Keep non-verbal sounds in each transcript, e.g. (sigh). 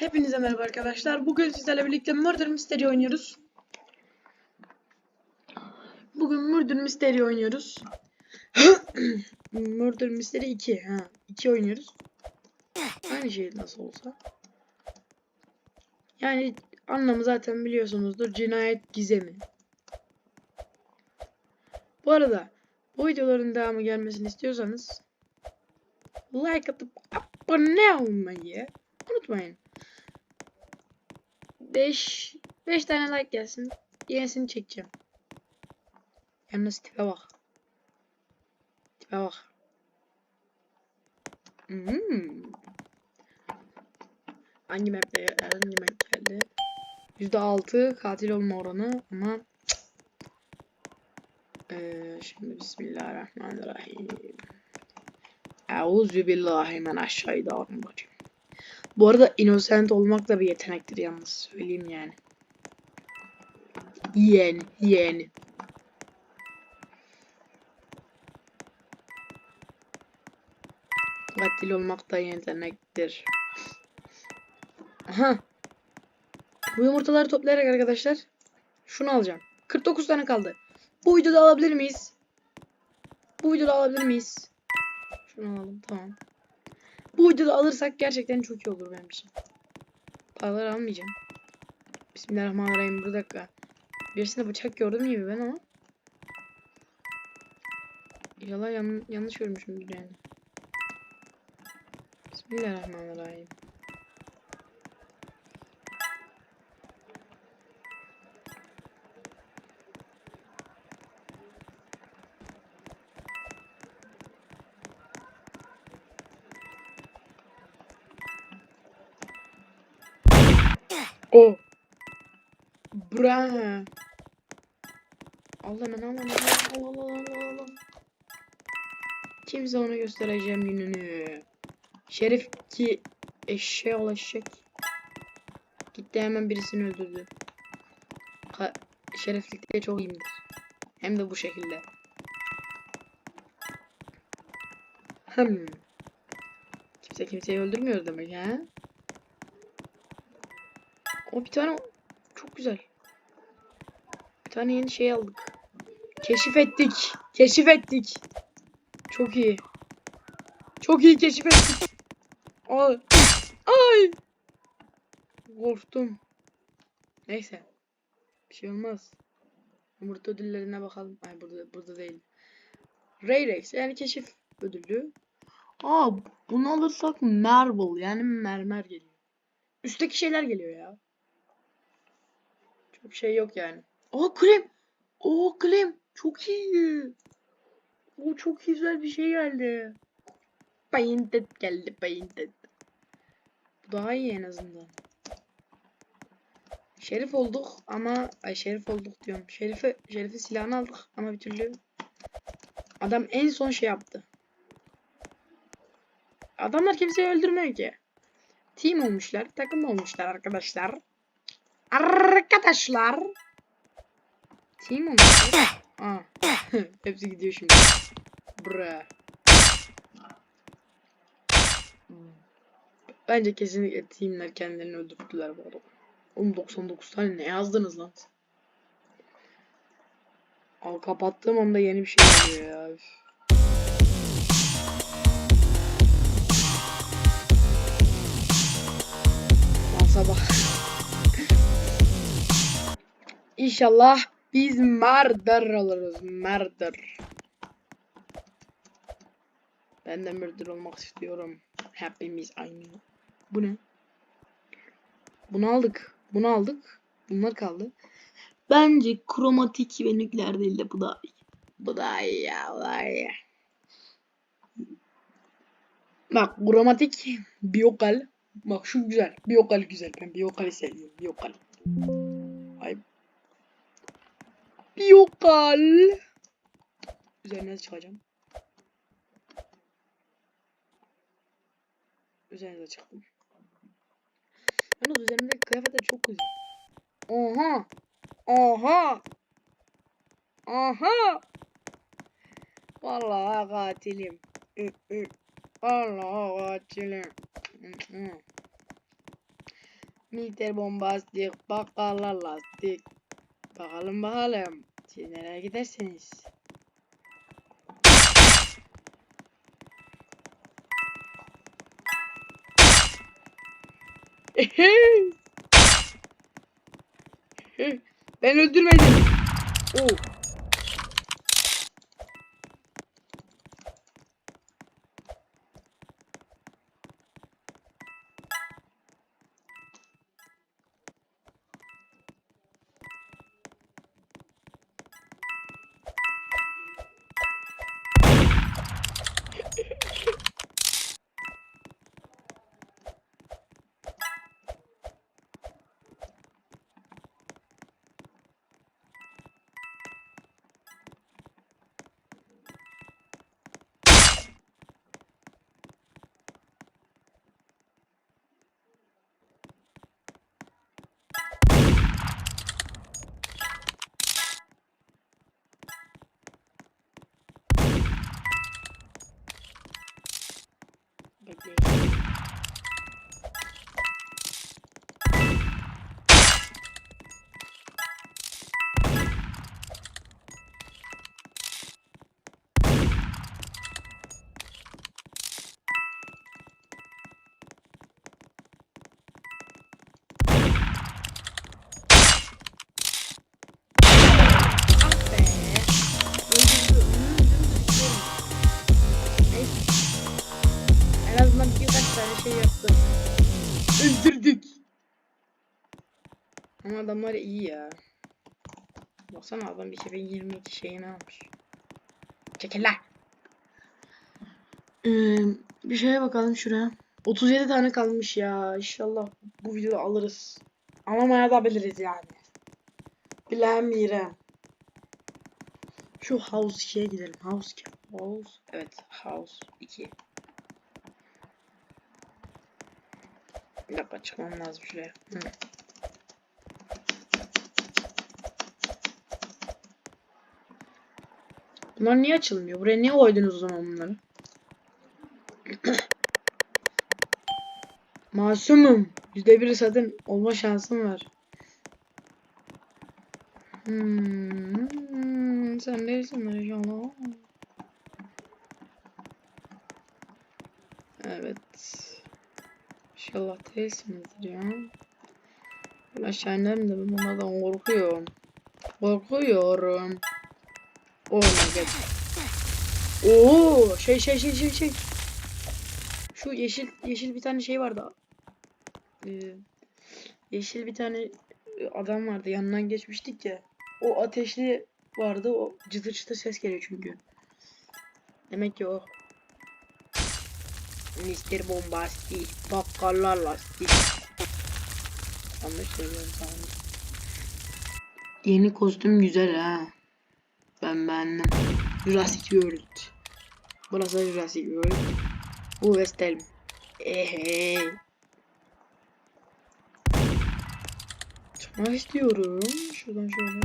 Hepinize merhaba arkadaşlar. Bugün sizlerle birlikte Murder Mystery oynuyoruz. Bugün Murder Mystery oynuyoruz. (clears throat) Murder Mystery 2. Ha, 2 oynuyoruz. Aynı şey nasıl olsa. Yani anlamı zaten biliyorsunuzdur. Cinayet gizemi. Bu arada bu videoların devamı gelmesini istiyorsanız like atıp abone olmayı unutmayın. 5 5 tane like gelsin. Yenisini çekeceğim. Yalnız tipe bak. Tipe bak. Hmm. Hangi map'te hangi map geldi? %6 katil olma oranı ama ee, şimdi Bismillahirrahmanirrahim. Euzu billahi mineşşeytanirracim. Bu arada innocent olmak da bir yetenektir yalnız söyleyeyim yani. Yeğen, yeğen. Katil olmak da yetenektir. Aha. Bu yumurtaları toplayarak arkadaşlar şunu alacağım. 49 tane kaldı. Bu videoda alabilir miyiz? Bu videoda alabilir miyiz? Şunu alalım tamam. Bu videoda alırsak gerçekten çok iyi olur benim için. Paraları almayacağım. Bismillahirrahmanirrahim. Bir dakika. Birisine bıçak gördüm gibi ben ama. İnşallah yan yanlış görmüşümdür yani. Bismillahirrahmanirrahim. O. Bra. Allah hemen al hemen al al al al al. Kimse ona göstereceğim gününü. Şerif ki eşeğe eşek. Gitti hemen birisini öldürdü. Ka şereflikte çok iyiyimdir. Hem de bu şekilde. Hmm. Kimse kimseyi öldürmüyor demek ha? O bir tane çok güzel. Bir tane yeni şey aldık. Keşif ettik. Keşif ettik. Çok iyi. Çok iyi keşif ettik. Ay. Ay. Korktum. Neyse. Bir şey olmaz. Yumurta ödüllerine bakalım. Ay burada burada değil. Rayrex yani keşif ödülü. Aa bunu alırsak marble yani mermer geliyor. Üstteki şeyler geliyor ya. Çok şey yok yani. O krem. O krem. Çok iyi. O çok güzel bir şey geldi. Painted geldi painted. Bu daha iyi en azından. Şerif olduk ama ay şerif olduk diyorum. Şerife şerife silahını aldık ama bir türlü adam en son şey yaptı. Adamlar kimseyi öldürmüyor ki. Team olmuşlar, takım olmuşlar arkadaşlar. Arkadaşlar. Team olmuşlar. Aa. (laughs) Hepsi gidiyor şimdi. Bra. Bence kesinlikle teamler kendilerini öldürdüler bu arada. Oğlum 99 tane ne yazdınız lan? Al kapattığım anda yeni bir şey geliyor ya. Lan sabah. İnşallah biz murder oluruz. Murder. Ben de murder olmak istiyorum. Hepimiz aynı. Bu ne? Bunu aldık. Bunu aldık. Bunlar kaldı. Bence kromatik ve nükleer değil de bu da iyi. Bu da iyi ya. Bu da iyi. Bak kromatik biyokal. Bak şu güzel. Biyokal güzel. Ben biyokali seviyorum. Biyokal. Ay. Biyokal. Üzerine çıkacağım. Üzerine çıktım. Yalnız üzerimdeki kıyafetler çok güzel. Oha. Oha. Aha. Vallahi katilim. Vallahi katilim. Mister bombastik, bakkallar lastik. Bakalım bakalım. Siz nereye gidersiniz? ben öldürmedim. Oo. Ama adamlar iyi ya. Baksana adam 2022 şeyini almış. Çekil lan. Ee, bir şeye bakalım şuraya. 37 tane kalmış ya. İnşallah bu videoda alırız. Ama maya da biliriz yani. Bilemiyorum. Şu house 2'ye gidelim. House 2. House. Evet. House 2. Bir dakika çıkmam lazım şuraya. Hı. Bunlar niye açılmıyor? Buraya niye koydunuz o zaman bunları? (coughs) Masumum. Yüzde bir satın olma şansım var. Hmm, sen değilsin inşallah. Evet. İnşallah değilsinizdir ya. Ben aşağı inerim de ben bunlardan korkuyorum. Korkuyorum. Oh my god. Oo, şey şey şey şey şey. Şu yeşil yeşil bir tane şey vardı. Ee, yeşil bir tane e, adam vardı. Yanından geçmiştik ya. O ateşli vardı. O çıtır çıtır ses geliyor çünkü. Demek ki o. Mr. Bombastic. Bakkallar lastik. Yanlış söylüyorum. Yeni kostüm güzel ha. Ben beğendim. Jurassic World. Burası Jurassic World. Bu West Elm. Ehe. Çıkmak istiyorum. Şuradan şöyle.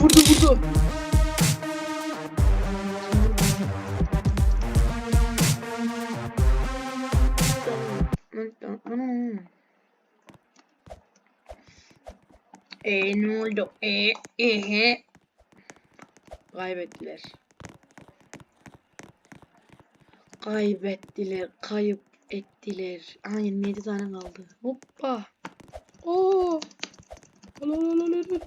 Vurdu vurdu vurdu. E ne oldu? E ehe. Kaybettiler. Kaybettiler. Kayıp ettiler. Aa 27 tane kaldı. Hoppa. Oo. Ala, ala, ala,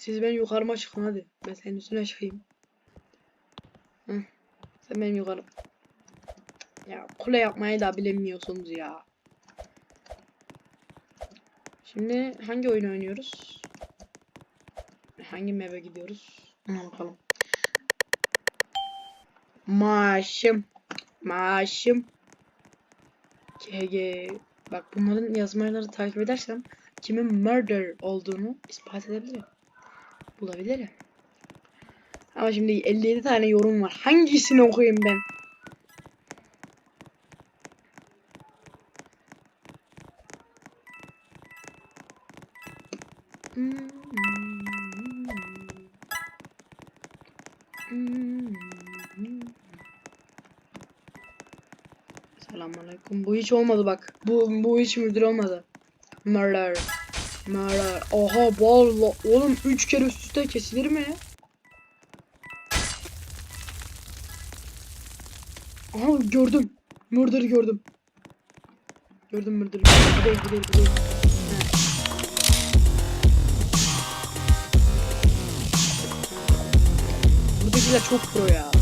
Siz benim yukarıma çıkın hadi. Ben senin üstüne çıkayım. Hı. Sen benim yukarı. Ya kule yapmayı da bilemiyorsunuz ya. Şimdi hangi oyun oynuyoruz? Hangi map'e gidiyoruz? Ona bakalım. Maaşım. Maaşım. GG. Bak bunların yazmaları takip edersem kimin murder olduğunu ispat edebilirim. Bulabilirim. Ama şimdi 57 tane yorum var. Hangisini okuyayım ben? Selamünaleyküm. Bu hiç olmadı bak. Bu bu hiç müdür olmadı. Murder. Murder. Oha valla. Oğlum 3 kere üst üste kesilir mi? Aha gördüm. Murder'ı gördüm. Gördüm Murder'ı. Bu değil. He. Buradakiler çok pro ya.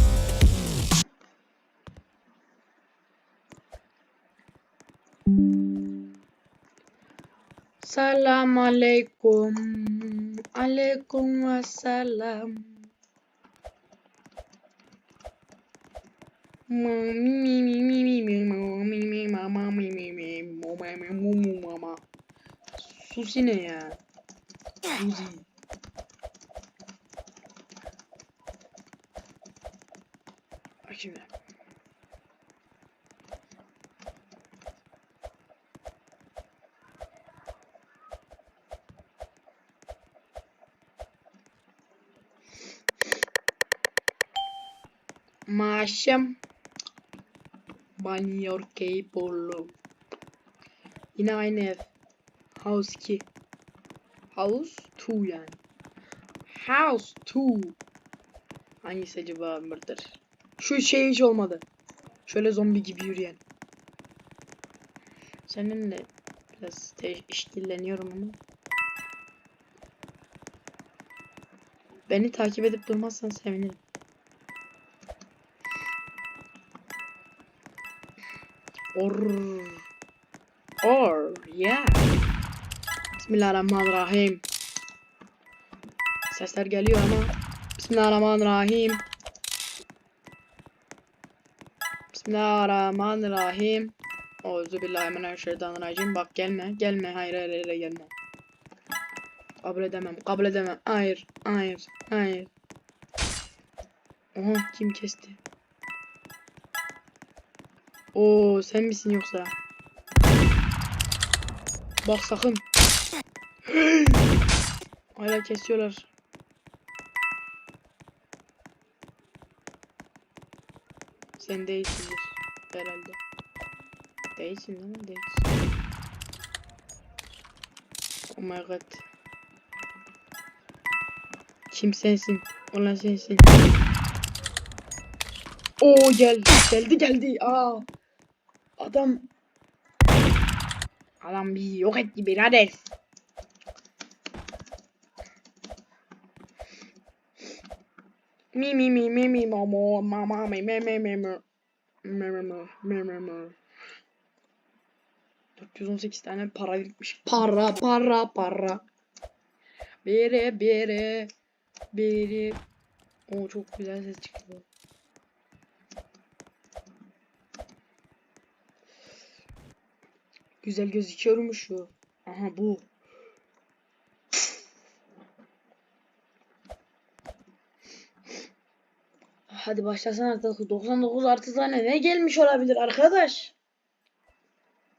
Selam aleyküm. Aleyküm ve selam. Susi ne ya? Susi. Maaşım. Banyor Keypollu. Yine aynı ev. House 2. House 2 yani. House 2. Hangisi acaba mırdır? Şu şey hiç olmadı. Şöyle zombi gibi yürüyen. Seninle biraz te- işkilleniyorum ama. Beni takip edip durmazsan sevinirim. Or. Or. Yeah. Bismillahirrahmanirrahim. Sesler geliyor ama. Bismillahirrahmanirrahim. Bismillahirrahmanirrahim. Euzubillahimineşşeytanirracim. Bak gelme. Gelme. Hayır hayır hayır gelme. Kabul edemem. Kabul edemem. Hayır. Hayır. Hayır. Oha kim kesti? Oo sen misin yoksa? Bak sakın. (gasps) Hala kesiyorlar. Sen değilsindir herhalde. Değilsin değil mi? Değilsin. Oh my god. Kim sensin? Olan sensin. Oo gel. Geldi geldi. Aa. Adam. Adam bir yok etti birader. Mi mi mi mi mi mamo mama mi mi mi mi mi mi mi mi mi mi 418 tane para gitmiş. Para para para. Biri biri biri. O çok güzel ses çıkıyor. Güzel gözüküyormuş şu. Aha bu. Hadi başlasana artık. 99 artı tane ne gelmiş olabilir arkadaş?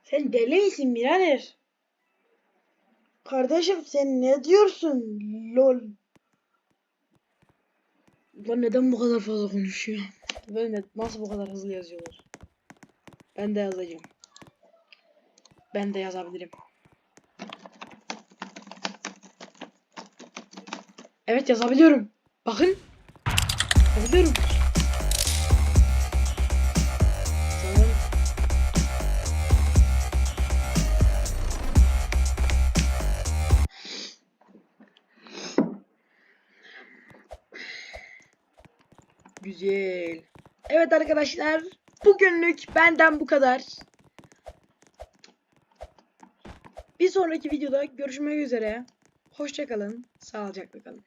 Sen deli misin birader? Kardeşim sen ne diyorsun? Lol. Lan neden bu kadar fazla konuşuyor? Böyle nasıl bu kadar hızlı yazıyorlar? Ben de yazacağım. Ben de yazabilirim. Evet yazabiliyorum. Bakın. Yazabiliyorum. Güzel. Evet arkadaşlar. Bugünlük benden bu kadar. Bir sonraki videoda görüşmek üzere. Hoşçakalın. Sağlıcakla kalın.